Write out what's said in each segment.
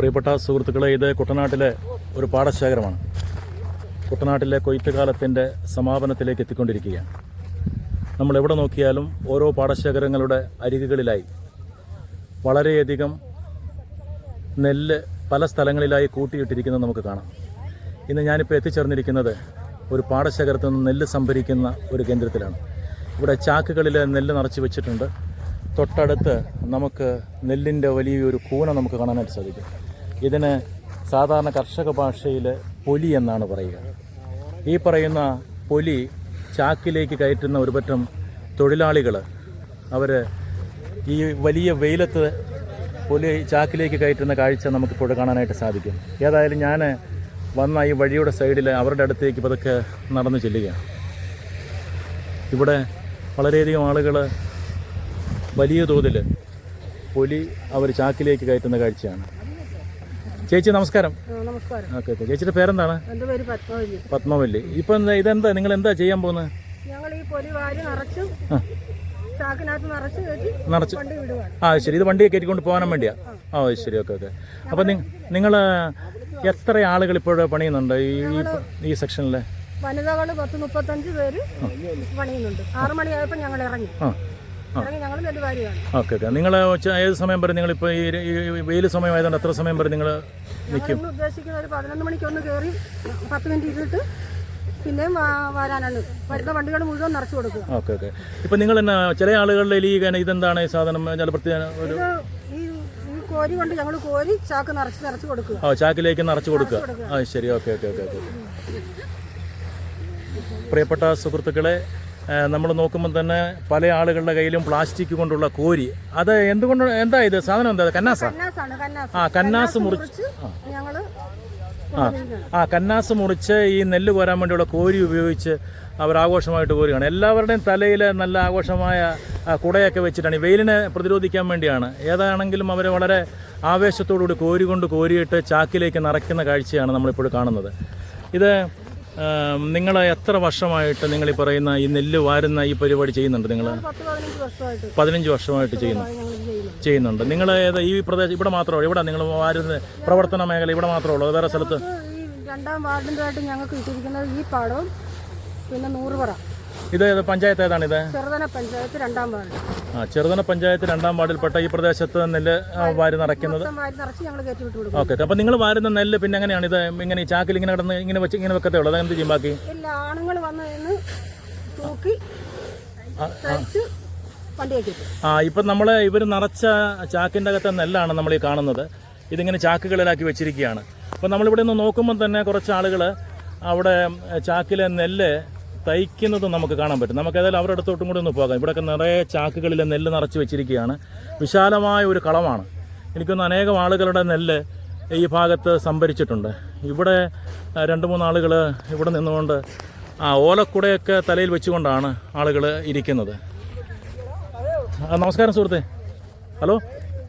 പ്രിയപ്പെട്ട സുഹൃത്തുക്കളെ ഇത് കുട്ടനാട്ടിലെ ഒരു പാടശേഖരമാണ്. കുട്ടനാട്ടിലെ കൊയ്ത്ത് കാലത്തിന്റെ സമാപനത്തിലേക്ക് എത്തിക്കൊണ്ടിരിക്കുകയാണ്. നമ്മൾ എവിടെ നോക്കിയാലും ഓരോ പാടശേഖരങ്ങളുടെ അരികുകളിലായി വളരെയധികം നെല്ല് പല സ്ഥലങ്ങളിലായി കൂട്ടിയിട്ടിരിക്കുന്നത് നമുക്ക് കാണാം. ഇന്ന് ഞാനിപ്പോൾ എത്തിച്ചേർന്നിരിക്കുന്നത് ഒരു പാടശേഖരത്തിൽ നിന്ന് നെല്ല് സംഭരിക്കുന്ന ഒരു കേന്ദ്രത്തിലാണ്. ഇവിടെ ചാക്കുകളിൽ നെല്ല് നിറച്ച് വെച്ചിട്ടുണ്ട്. തൊട്ടടുത്ത് നമുക്ക് നെല്ലിന്റെ വലിയൊരു കൂന നമുക്ക് കാണാനായിട്ട് സാധിക്കും. ഇതിന് സാധാരണ കർഷക ഭാഷയിൽ പൊലി എന്നാണ് പറയുക. ഈ പറയുന്ന പൊലി ചാക്കിലേക്ക് കയറ്റുന്ന ഒരു പറ്റം തൊഴിലാളികൾ അവർ ഈ വലിയ വെയിലത്ത് പുലി ചാക്കിലേക്ക് കയറ്റുന്ന കാഴ്ച നമുക്കിപ്പോൾ കാണാനായിട്ട് സാധിക്കും. ഏതായാലും ഞാൻ വന്ന ഈ വഴിയുടെ സൈഡിൽ അവരുടെ അടുത്തേക്ക് പതുക്കെ നടന്നു ചെല്ലുകയാണ്. ഇവിടെ വളരെയധികം ആളുകൾ വലിയ തോതിൽ പുലി അവർ ചാക്കിലേക്ക് കയറ്റുന്ന കാഴ്ചയാണ്. ചേച്ചി നമസ്കാരം. നമസ്കാരം. Okay okay. ചേച്ചിയുടെ പേരെന്താണ്? എന്റെ പേര് പത്മവല്ലി പത്മവല്ലി. ഇപ്പം എന്താ ഇതെന്താ നിങ്ങൾ എന്താ ചെയ്യാൻ പോകുന്നത് ഞങ്ങൾ ഈ പൊലി വാരി നിറച്ചും ആ. ചാക്കിനകത്ത് നിറച്ച് കയറ്റി നിറച്ച്. വണ്ടി വിടുവാണ്. ആ ശരി. ഇത് വണ്ടിയെ കയറ്റിക്കൊണ്ട് പോകാനും വേണ്ടിയാ? ആ. ശരി. Okay okay. അപ്പം നിങ്ങൾ എത്ര ആളുകൾ ഇപ്പോൾ പണിയുന്നുണ്ട് ഈ ഈ- ഈ സെക്ഷനിൽ വനിതകൾ പത്ത് മുപ്പത്തഞ്ച് പേര് പണിയുന്നുണ്ട്. ആറു മണിയായപ്പോൾ ഞങ്ങൾ ഇറങ്ങി ഓക്കെ ഓക്കെ. നിങ്ങൾ ഏത് സമയം വരെ നിങ്ങളിപ്പോൾ ഈ ഈ വെയിൽ സമയമായതുകൊണ്ട് എത്ര സമയം വരെ നിങ്ങൾ നിൽക്കും ഉദ്ദേശിക്കുന്ന ഒരു പതിനൊന്ന് മണിക്കൊന്ന് കയറി പത്ത് മിനിറ്റ് ഇരുന്നിട്ട് പിന്നെ വരാനാണ് വാരാനാണ്. വരുന്ന വണ്ടികൾ മുഴുവൻ നിറച്ചു ഓക്കെ ഓക്കെ. ഇപ്പം നിങ്ങൾ എന്നാ ചില ആളുകളുടെ ഈ ഇതെന്താണ് ഈ സാധനം ചില പ്രത്യേക ഒരു കോരി കൊണ്ട് ഞങ്ങൾ കോരി ചാക്ക് നിറച്ച് നിറച്ച് കൊടുക്കുക. ആ ചാക്കിലേക്ക് നിറച്ച് കൊടുക്കുക. ആ ശരി. Okay okay okay okay. പ്രിയപ്പെട്ട സുഹൃത്തുക്കളെ നമ്മൾ നോക്കുമ്പോൾ തന്നെ പല ആളുകളുടെ കയ്യിലും പ്ലാസ്റ്റിക് കൊണ്ടുള്ള കോരി. അത് എന്തുകൊണ്ട് എന്താ ഇത്? സാധനം എന്താ? കന്നാസ? ആ കന്നാസ് മുറിച്ച് ആ ആ കന്നാസ് മുറിച്ച് ഈ നെല്ല് കോരാൻ വേണ്ടിയുള്ള കോരി ഉപയോഗിച്ച് അവർ ആഘോഷമായിട്ട് കോരുകയാണ് എല്ലാവരുടെയും തലയിൽ നല്ല ആഘോഷമായ കുടയൊക്കെ വെച്ചിട്ടാണ്. ഈ വെയിലിനെ പ്രതിരോധിക്കാൻ വേണ്ടിയാണ്. ഏതാണെങ്കിലും അവർ വളരെ ആവേശത്തോടുകൂടി കോരി കൊണ്ട് കോരിയിട്ട് ചാക്കിലേക്ക് നിറയ്ക്കുന്ന കാഴ്ചയാണ് നമ്മളിപ്പോൾ കാണുന്നത്. ഇത് നിങ്ങൾ എത്ര വർഷമായിട്ട് നിങ്ങൾ ഈ പറയുന്ന ഈ നെല്ല് വാരുന്ന ഈ പരിപാടി ചെയ്യുന്നുണ്ട് നിങ്ങൾ പതിനഞ്ച് വർഷമായിട്ട്. ചെയ്യുന്നു. ചെയ്യുന്നുണ്ട്. നിങ്ങൾ ഏത് ഈ പ്രദേശം ഇവിടെ മാത്രമേ ഇവിടെ നിങ്ങൾ വാരുന്ന പ്രവർത്തന മേഖല ഇവിടെ മാത്രമേ ഉള്ളൂ. വേറെ സ്ഥലത്ത്? രണ്ടാം വാർഡിന്റെതായിട്ട് ഞങ്ങൾക്ക് കിട്ടിയിരിക്കുന്നത് ഈ പാടവും പിന്നെ നൂറുപറ. ഇത് പഞ്ചായത്ത് ഏതാണ് ഇത് ചെറുതന പഞ്ചായത്ത് രണ്ടാം വാർഡ്. ആ ചെറുതന പഞ്ചായത്ത് രണ്ടാം വാർഡിൽപ്പെട്ട ഈ പ്രദേശത്ത് നെല്ല് വാരി നിറയ്ക്കുന്നത്. ഓക്കെ അപ്പൊ നിങ്ങൾ വാരുന്ന നെല്ല് പിന്നെ എങ്ങനെയാണ്? ഇത് ഇങ്ങനെ ചാക്കിൽ ഇങ്ങനെ കിടന്ന് ഇങ്ങനെ വെച്ച് ഇങ്ങനെ വെക്കത്തേ ഉള്ളൂ. അതെന്ത് ചെയ്യും ബാക്കി? ആ ഇപ്പം നമ്മൾ ഇവർ നിറച്ച ചാക്കിന്റെ അകത്തെ നെല്ലാണ് നമ്മൾ ഈ കാണുന്നത്. ഇതിങ്ങനെ ചാക്കുകളിലാക്കി വെച്ചിരിക്കുകയാണ്. അപ്പൊ നമ്മളിവിടെ നിന്ന് നോക്കുമ്പോൾ തന്നെ കുറച്ച് ആളുകൾ അവിടെ ചാക്കിലെ നെല്ല് തയ്ക്കുന്നത് നമുക്ക് കാണാൻ പറ്റും. നമുക്ക് ഏതായാലും അവരുടെ അടുത്തോട്ടും കൂടി ഒന്ന് പോകാം. ഇവിടെയൊക്കെ നിറയെ ചാക്കുകളിൽ നെല്ല് നിറച്ച് വെച്ചിരിക്കുകയാണ്. വിശാലമായ ഒരു കളമാണ്. എനിക്കൊന്ന് അനേകം ആളുകളുടെ നെല്ല് ഈ ഭാഗത്ത് സംഭരിച്ചിട്ടുണ്ട്. ഇവിടെ രണ്ട് മൂന്ന് ആളുകൾ ഇവിടെ നിന്നുകൊണ്ട് ആ ഓലക്കുടയൊക്കെ തലയിൽ വെച്ചുകൊണ്ടാണ് ആളുകൾ ഇരിക്കുന്നത്. നമസ്കാരം സുഹൃത്തെ. ഹലോ?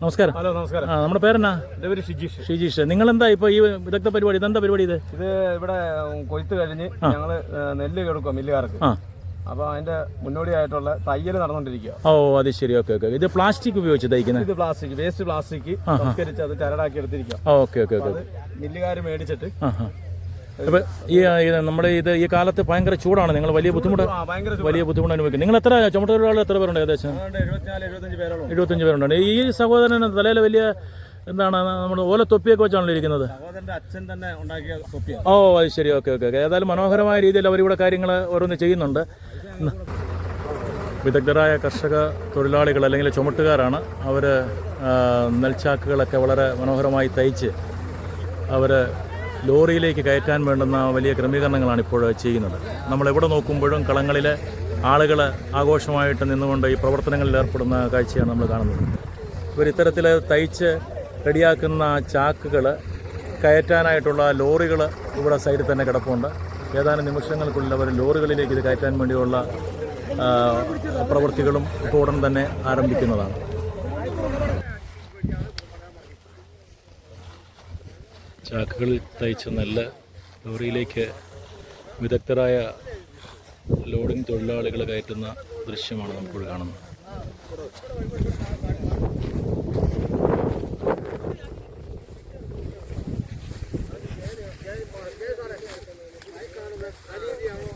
നമസ്കാരം. ഹലോ നമസ്കാരം. ആ നമ്മുടെ പേരെന്നാ? എന്റെ പേര് ഷിജീഷ്. ഷിജീഷ്. നിങ്ങൾ എന്താ ഇപ്പോൾ ഈ വിദഗ്ധ പരിപാടി? ഇതെന്താ പരിപാടി ഇത്? ഇത് ഇവിടെ കൊയ്ത്ത് കഴിഞ്ഞ് ഞങ്ങൾ നെല്ല് കൊടുക്കുക മില്ലുകാർക്ക്. അപ്പൊ അപ്പോൾ അതിന്റെ മുന്നോടിയായിട്ടുള്ള തയ്യൽ നടന്നുകൊണ്ടിരിക്കുക ഓ അത് ശരി. Okay okay. ഇത് പ്ലാസ്റ്റിക് ഉപയോഗിച്ച് തയ്ക്കുന്നത്? ഇത് പ്ലാസ്റ്റിക് വേസ്റ്റ് പ്ലാസ്റ്റിക് സംസ്കരിച്ച് അത് ചരടാക്കി എടുത്തിരിക്കുക ഓക്കെ ഓക്കെ ഓക്കെ. മില്ലുകാർ മേടിച്ചിട്ട് അപ്പോൾ ഈ നമ്മുടെ ഇത് ഈ കാലത്ത് ഭയങ്കര ചൂടാണ്. നിങ്ങൾ വലിയ ബുദ്ധിമുട്ട് വലിയ ബുദ്ധിമുട്ട് അനുഭവിക്കും നിങ്ങൾ എത്ര ചുമട്ടുതൊഴിലാളികൾ എത്ര പേരുണ്ട് ഏകദേശം? എഴുപത്തഞ്ച് പേരുണ്ട്. ഈ സഹോദരന് തലയിൽ വലിയ എന്താണ് നമ്മുടെ ഓല തൊപ്പിയൊക്കെ വെച്ചാണല്ലോ ഇരിക്കുന്നത്? അച്ഛൻ തന്നെ ഉണ്ടാക്കിയ ഓ അത് ശരി. Okay okay okay. ഏതായാലും മനോഹരമായ രീതിയിൽ അവരിവിടെ കാര്യങ്ങൾ ഓരോന്ന് ചെയ്യുന്നുണ്ട്. വിദഗ്ധരായ കർഷക തൊഴിലാളികൾ അല്ലെങ്കിൽ ചുമട്ടുകാരാണ്. അവർ നെൽച്ചാക്കുകളൊക്കെ വളരെ മനോഹരമായി തയ്ച്ച് അവർ ലോറിയിലേക്ക് കയറ്റാൻ വേണ്ടുന്ന വലിയ ക്രമീകരണങ്ങളാണ് ഇപ്പോൾ ചെയ്യുന്നത്. നമ്മൾ എവിടെ നോക്കുമ്പോഴും കളങ്ങളിൽ ആളുകൾ ആഘോഷമായിട്ട് നിന്നുകൊണ്ട് ഈ പ്രവർത്തനങ്ങളിൽ ഏർപ്പെടുന്ന കാഴ്ചയാണ് നമ്മൾ കാണുന്നത്. ഇവർ ഇത്തരത്തിൽ തയ്ച്ച് റെഡിയാക്കുന്ന ചാക്കുകൾ കയറ്റാനായിട്ടുള്ള ലോറികൾ ഇവിടെ സൈഡിൽ തന്നെ കിടപ്പുണ്ട്. ഏതാനും നിമിഷങ്ങൾക്കുള്ളിൽ അവർ ലോറികളിലേക്ക് ഇത് കയറ്റാൻ വേണ്ടിയുള്ള പ്രവൃത്തികളും ഇപ്പോൾ ഉടൻ തന്നെ ആരംഭിക്കുന്നതാണ്. ചാക്കുകളിൽ തയ്ച്ച നെല്ല് ലോറിയിലേക്ക് വിദഗ്ധരായ ലോഡിംഗ് തൊഴിലാളികൾ കയറ്റുന്ന ദൃശ്യമാണ് നമുക്കിവിടെ കാണുന്നത്. അലീദിയാവോ